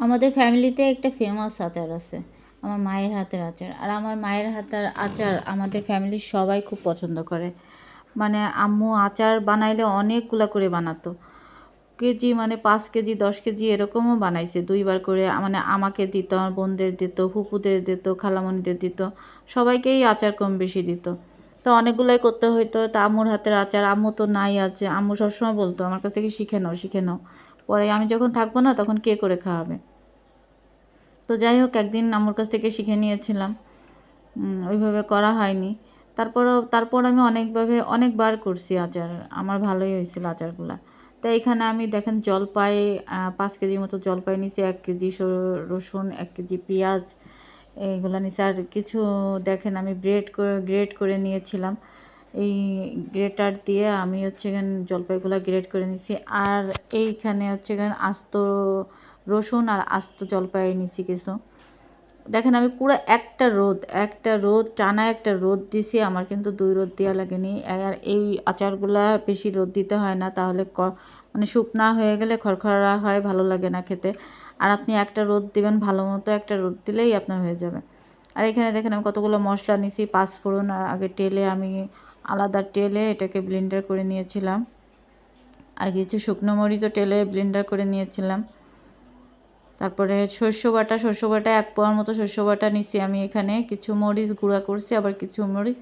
আমাদের ফ্যামিলিতে একটা ফেমাস আচার আছে, আমার মায়ের হাতের আচার। আর আমার মায়ের হাতের আচার আমাদের ফ্যামিলির সবাই খুব পছন্দ করে। মানে আম্মু আচার বানাইলে অনেকগুলো করে বানাতো। কেজি মানে পাঁচ কেজি, দশ কেজি এরকমও বানাইছে। দুইবার করে মানে আমাকে দিত, আমার বোনদের দিত ফুপুদের দিত, খালামণিদের দিত। সবাইকেই আচার কম বেশি দিত। তো অনেকগুলোই করতে হইতো। তা আম্মুর হাতের আচার, আম্মু তো নাই আছে। আম্মু সবসময় বলতো, আমার কাছ থেকে শিখে নাও শিখে নাও। পরে আমি যখন থাকব না, তখন কে করে খাওয়াবে? তো যাই হোক, একদিন আম্মুর কাছ থেকে শিখে নিয়েছিলাম। ওইভাবে করা হয়নি। তারপরও, তারপর আমি অনেকভাবে, অনেকবার করছি আচার। আমার ভালোই হয়েছিল আচারগুলা। তো এখানে আমি দেখেন জলপাই পাঁচ কেজি মতো জলপাই নিছি, এক কেজি রসুন, এক কেজি পেঁয়াজ, এইগুলো নিছি। আর কিছু দেখেন আমি ব্রেড করে গ্রেড করে নিয়েছিলাম। এই গ্রেটার দিয়ে আমি হচ্ছে এখানে জলপাইগুলো গ্রেড করে নিছি। আর এইখানে হচ্ছে এখানে আস্ত রসুন আর আস্ত জলপাই নিছি কিছু। দেখেন আমি পুরো একটা রোদ একটা রোদ, টানা একটা রোদ দিছি, আমার কিন্তু দুই রোদ দেওয়া লাগেনি। আর এই আচারগুলা বেশি রোদ দিতে হয় না, তাহলে ক মানে শুকনা হয়ে গেলে খড়খড়া হয়, ভালো লাগে না খেতে। আর আপনি একটা রোদ দিবেন, ভালো মতো একটা রোদ দিলেই আপনার হয়ে যাবে। আর এখানে দেখেন আমি কতগুলো মশলা নিছি পাঁচফোড়ন আগে টেলে আমি আলাদা টেলে এটাকে ব্লেন্ডার করে নিয়েছিলাম। আর কিছু শুকনো মরিচও টেলে ব্লেন্ডার করে নিয়েছিলাম। তারপরে শস্য বাটা শস্য বাটা এক পোয়ার মতো শস্য বাটা নিছি আমি এখানে। কিছু মরিচ গুঁড়া করছি, আবার কিছু মরিচ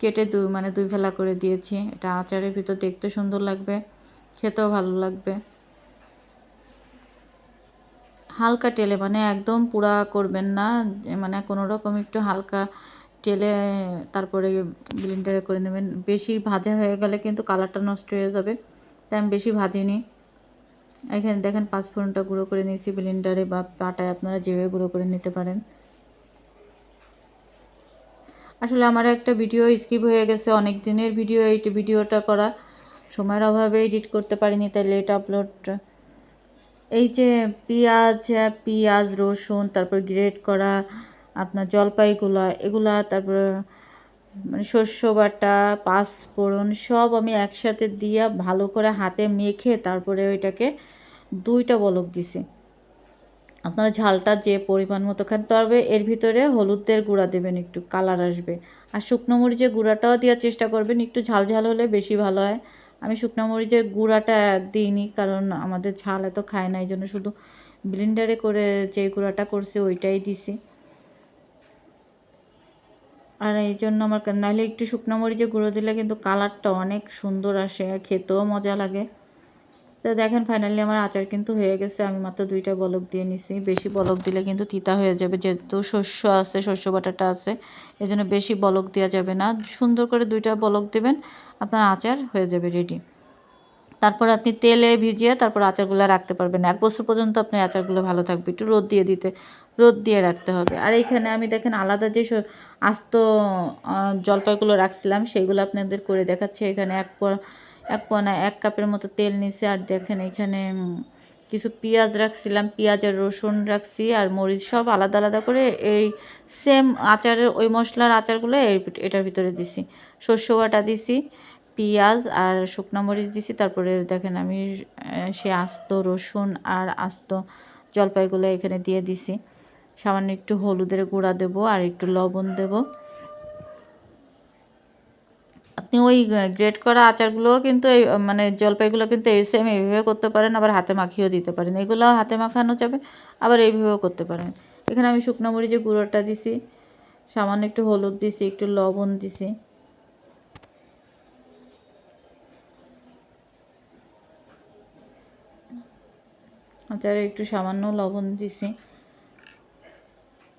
কেটে দুই মানে দুই ফেলা করে দিয়েছি। এটা আচারের ভিতর দেখতে সুন্দর লাগবে, খেতেও ভালো লাগবে। হালকা টেলে মানে একদম পুরা করবেন না মানে কোনো রকম একটু হালকা টেলে তারপরে ব্লেন্ডারে করে নেবেন। বেশি ভাজা হয়ে গেলে কিন্তু কালারটা নষ্ট হয়ে যাবে, তাই আমি বেশি ভাজিনি। এখানে দেখেন পাঁচফোড়নটা গুঁড়ো করে নিয়েছি ব্লেন্ডারে বা পাটায় আপনারা যেভাবে গুঁড়ো করে নিতে পারেন। আসলে আমার একটা ভিডিও স্কিপ হয়ে গেছে, অনেক দিনের ভিডিও এই ভিডিওটা করা। সময়ের অভাবে এডিট করতে পারিনি, তাই লেট আপলোড এই যে পেঁয়াজ পেঁয়াজ, রসুন, তারপর গ্রেট করা, আপনার জলপাইগুলা, এগুলা, তারপর মানে শস্য বাটা, পাঁচফোড়ন সব আমি একসাথে দিয়া ভালো করে হাতে মেখে তারপরে ওইটাকে দুইটা বলক দিছি। আপনারা ঝালটা যে পরিমাণ মতো খান, তবে এর ভিতরে হলুদের গুঁড়া দেবেন একটু, কালার আসবে। আর শুকনো মরিচের গুঁড়াটাও দেওয়ার চেষ্টা করবেন, একটু ঝাল ঝাল হলে বেশি ভালো হয়। আমি শুকনো মরিচের গুঁড়াটা দিইনি, কারণ আমাদের ঝাল এত খায় না এই জন্য শুধু ব্লেন্ডারে করে যে গুঁড়াটা করছে, ওইটাই দিছি। আর এই জন্য আমার নাহলে একটু শুকনো মরিচে গুঁড়ো দিলে কিন্তু কালারটা অনেক সুন্দর আসে খেতেও মজা লাগে। তো দেখেন ফাইনালি আমার আচার কিন্তু হয়ে গেছে। আমি মাত্র দুইটা বলক দিয়ে নিছি। বেশি বলক দিলে কিন্তু তিতা হয়ে যাবে। যেহেতু শস্য আছে, শস্য বাটাটা আছে এই জন্য বেশি বলক দেওয়া যাবে না। সুন্দর করে দুইটা বলক দেবেন, আপনার আচার হয়ে যাবে রেডি তারপর আপনি তেলে ভিজিয়ে তারপর আচারগুলো রাখতে পারবেন। এক বছর পর্যন্ত আপনার আচারগুলো ভালো থাকবে। একটু রোদ দিয়ে দিতে, রোদ দিয়ে রাখতে হবে। আর এইখানে আমি দেখেন আলাদা যে আস্ত জলপাইগুলো রাখছিলাম সেইগুলো আপনাদের করে দেখাচ্ছি। এখানে এক এক পোনা, এক কাপের মতো তেল নিছি। আর দেখেন এখানে কিছু পেঁয়াজ রাখছিলাম। পেঁয়াজ আর রসুন রাখছি। আর মরিচ সব আলাদা আলাদা করে এই সেম আচারের, ওই মশলার আচারগুলো এটার ভিতরে দিছি। শস্য বাটা দিছি। পেঁয়াজ আর শুকনো মরিচ দিছি, তারপরে দেখেন আমি সে আস্ত, রসুন আর আস্ত জলপাইগুলো এখানে দিয়ে দিছি। সামান্য একটু হলুদের গুঁড়া দেব আর একটু লবণ দেব। আপনি ওই গ্রেট করা আচারগুলোও কিন্তু এই মানে জলপাইগুলো কিন্তু এই সেম এইভাবে করতে পারেন, আবার হাতে মাখিয়েও দিতে পারেন। এগুলো হাতে মাখানো যাবে, আবার এইভাবেও করতে পারেন। এখানে আমি শুকনো মরিচের গুঁড়োটা দিছি, সামান্য একটু হলুদ দিছি, একটু লবণ দিছি। আচারে একটু সামান্য লবণ দিছি।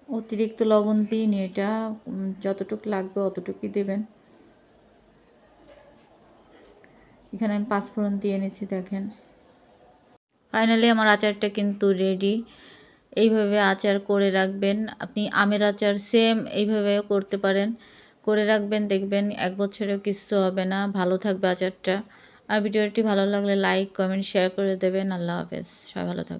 অতিরিক্ত লবণ দিইনি, এটা যতটুকু লাগবে অতটুকুই দেবেন। এখানে আমি পাঁচফোড়ন দিয়ে নিচ্ছি দেখেন। ফাইনালি আমার আচারটা কিন্তু রেডি। এইভাবে আচার করে রাখবেন। আপনি আমের আচার সেম এইভাবেও করতে পারেন। করে রাখবেন, দেখবেন এক বছরেও কিচ্ছু হবে না। ভালো থাকবে আচারটা। আর ভিডিওটি ভালো লাগলে লাইক কমেন্ট শেয়ার করে দেবেন। আল্লাহ হাফেজ। সবাই ভালো থাকবে